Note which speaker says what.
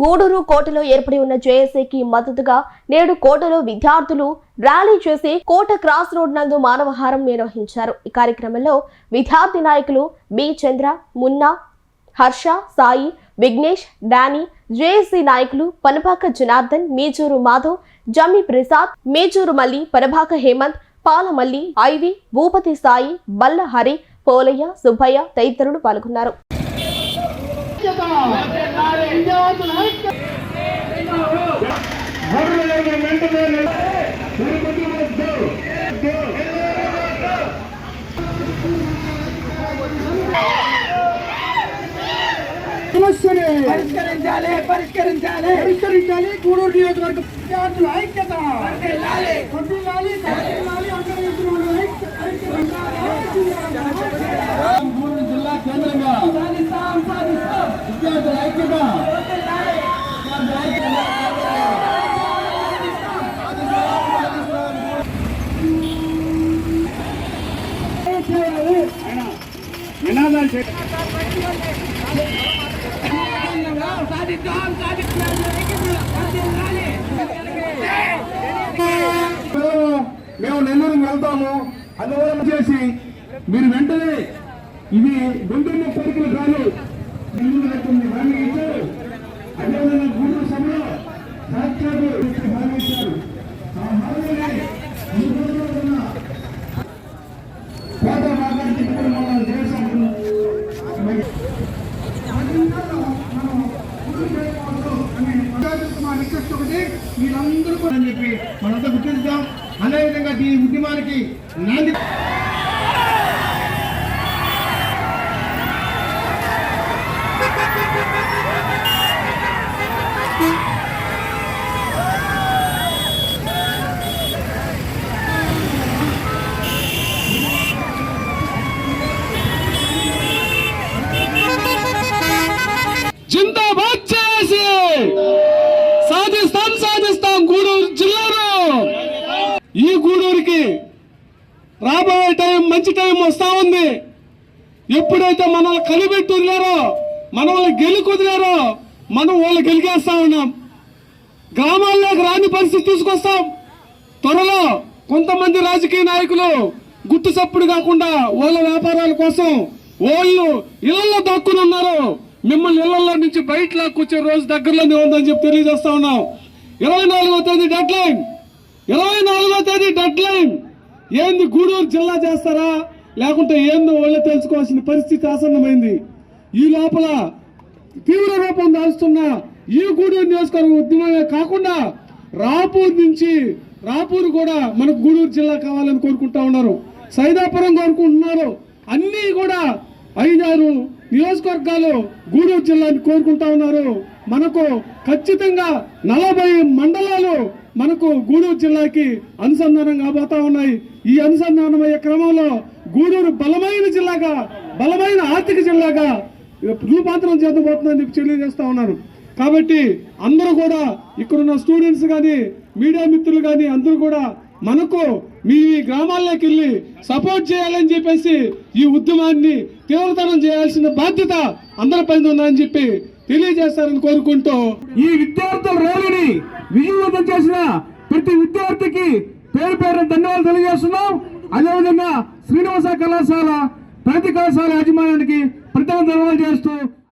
Speaker 1: గూడూరు కోటలో ఏర్పడి ఉన్న జేఏసీకి మద్దతుగా నేడు కోటలో విద్యార్థులు ర్యాలీ చేసి కోట క్రాస్ రోడ్ నందు మానవహారం నిర్వహించారు. ఈ కార్యక్రమంలో విద్యార్థి నాయకులు B. Chandra Munna Harsha Sai Vignesh Danny JAC నాయకులు పనపాక జనార్దన్ మీజూరు మాధవ్ జమ్మి ప్రసాద్ మేజూరు మల్లి పనపాక హేమంత్ పాలమల్లి ఐవి భూపతి సాయి బల్ల హరి పోలయ్య సుబ్బయ్య తదితరులు పాల్గొన్నారు.
Speaker 2: సమస్యని
Speaker 3: పరిష్కరించాలి పరిష్కరించాలి
Speaker 2: పరిష్కరించాలి గూడూరు నియోజకవర్గ విద్యార్థుల ఐక్యత
Speaker 3: వర్ధిల్లాలి.
Speaker 2: మేము నెల్లూరుకి వెళ్తాము. అందువల్ల చేసి మీరు వెంటనే ఇది గుంటూరు కోరికలు కాదు రిక్వెస్ట్ ఒకటి మీరందరూ కూడా అని చెప్పి మనంతా గుర్తించాం అదేవిధంగా ఈ ఉద్యమానికి నాంది ఈ గూడూరికి రాబోయే టైం మంచి టైం వస్తా ఉంది. ఎప్పుడైతే మనల్ని కనిపెట్టి వదిలారో మనల్ని గెలి కుదిలారో మనం వాళ్ళు గెలిగేస్తా ఉన్నాం. గ్రామాల్లోకి రాని పరిస్థితి తీసుకొస్తాం. త్వరలో కొంతమంది రాజకీయ నాయకులు గుట్టు చప్పుడు కాకుండా వాళ్ళ వ్యాపారాల కోసం వాళ్ళు ఇళ్ళలో దాక్కుని ఉన్నారు మిమ్మల్ని ఇళ్ళలో నుంచి బయట లాక్కొచ్చే రోజు దగ్గరలోనే ఉందని చెప్పి తెలియజేస్తా ఉన్నాం. ఇరవై నాలుగో తేదీ డెడ్ లైన్ ఇరవై నాలుగో డెడ్ లైన్ ఏంది గూడూరు జిల్లా చేస్తారా? లేకుంటే ఏందో వాళ్ళే తెలుసుకోవాల్సిన పరిస్థితి ఆసన్నమైంది. ఈ లోపల తీవ్ర రూపం దాల్చుతున్న ఈ గూడూరు నియోజకవర్గ ఉద్యమమే కాకుండా రాపూర్ నుంచి రాపూర్ కూడా మనకు గూడూరు జిల్లా కావాలని కోరుకుంటా ఉన్నారు. సైదాపురం కోరుకుంటున్నారు. అన్నీ కూడా ఐదారు నియోజకవర్గాలు గూడూరు జిల్లాని కోరుకుంటా ఉన్నారు. మనకు ఖచ్చితంగా నలభై మండలాలు మనకు గూడూరు జిల్లాకి అనుసంధానం కాబోతా ఉన్నాయి. ఈ అనుసంధానమయ్యే క్రమంలో గూడూరు బలమైన జిల్లాగా బలమైన ఆర్థిక జిల్లాగా రూపాంతరం చేతబోతుందని చెప్పి తెలియజేస్తా ఉన్నాను. కాబట్టి అందరూ కూడా ఇక్కడున్న స్టూడెంట్స్ కానీ మీడియా మిత్రులు కానీ అందరూ కూడా మనకు మీ గ్రామాల్లోకి వెళ్ళి సపోర్ట్ చేయాలని చెప్పేసి ఈ ఉద్యమాన్ని తీవ్రతరం చేయాల్సిన బాధ్యత అందరిపైన ఉందని చెప్పి తెలియజేస్తారని కోరుకుంటూ ఈ విద్యార్థుల ర్యాలీని విజయవంతం చేసిన ప్రతి విద్యార్థికి పేరు పేరు ధన్యవాదాలు తెలియజేస్తున్నాం. అదేవిధంగా శ్రీనివాస కళాశాల ప్రతి కళాశాల యాజమాన్యానికి ప్రతి ధన్యవాదాలు చేస్తూ